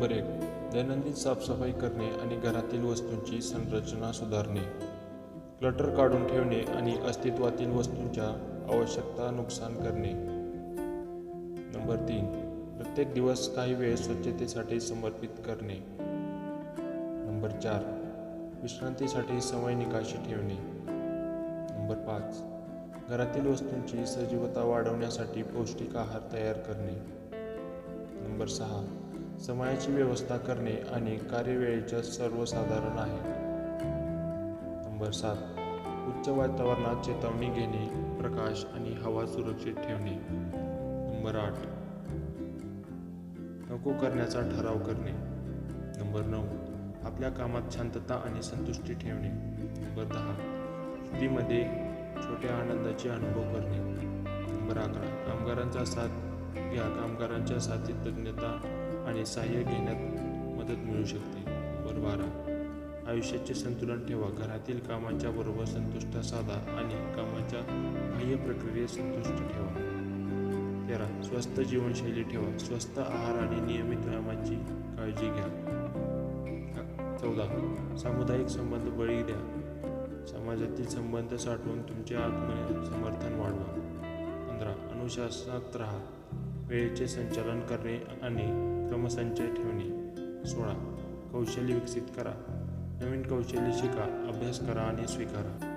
Number एक दैनंदिन साफसफाई करणे आणि घरातील वस्तूंची संरचना सुधारणे. क्लटर काढून ठेवणे आणि अस्तित्वातील वस्तूंच्या आवश्यकता नुकसान करणे. नंबर तीन प्रत्येक दिवस काही वेळ स्वच्छतेसाठी समर्पित करणे. नंबर चार विश्रांतीसाठी समय निकाशी ठेवणे. नंबर पाच घरातील वस्तूंची सजीवता वाढवण्यासाठी पौष्टिक आहार तयार करणे. नंबर सहा समयाची व्यवस्था करणे आणि कार्यवेळेच्या सर्वसाधारण आहे. नंबर सात. उच्च वातावरणात चेतावणी घेणे प्रकाश आणि हवा सुरक्षित ठेवणे. नंबर आठ. नको करण्याचा ठराव करणे. नंबर नऊ. आपल्या कामात शांतता आणि संतुष्टी ठेवणे. नंबर दहा. सुट्टीमध्ये छोट्या आनंदाचे अनुभव करणे. नंबर अकरा. कामगारांचा साथ घ्या. कामगारांच्या साथीत तज्ञता आणि सहाय्य घेण्यात मदत मिळू शकते. नंबर बारा आयुष्याचे संतुलन ठेवा. घरातील कामाच्या बरोबर संतुष्ट साधा आणि कामाच्या बाह्य प्रक्रियेत संतुष्ट ठेवा. तेरा. स्वस्त जीवनशैली ठेवा. स्वस्त आहार आणि नियमित व्यायामाची काळजी घ्या. चौदा. सामुदायिक संबंध बळी द्या. समाजातील संबंध साठवून तुमचे आत्म समर्थन वाढवा. पंधरा. अनुशासनात राहा. वेळेचे संचालन करणे आणि क्रमसंचय ठेवणे. सोळा. कौशल्य विकसित करा. नवीन कौशल्य शिका. अभ्यास करा आणि स्वीकारा.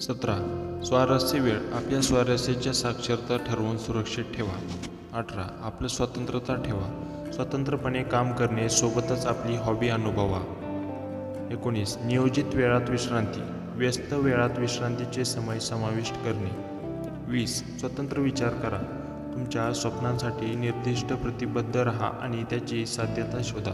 सतरा. स्वारस्य वेळ. आपल्या स्वारस्याच्या साक्षरता ठरवून सुरक्षित ठेवा. अठरा. आपलं स्वतंत्रता ठेवा. स्वतंत्रपणे काम करणे सोबतच आपली हॉबी अनुभवा. एकोणीस. नियोजित वेळात विश्रांती. व्यस्त वेळात विश्रांतीचे समय समाविष्ट करणे. वीस. स्वतंत्र विचार करा. तुमच्या स्वप्नांसाठी निर्दिष्ट प्रतिबद्ध राहा आणि त्याची साध्यता शोधा.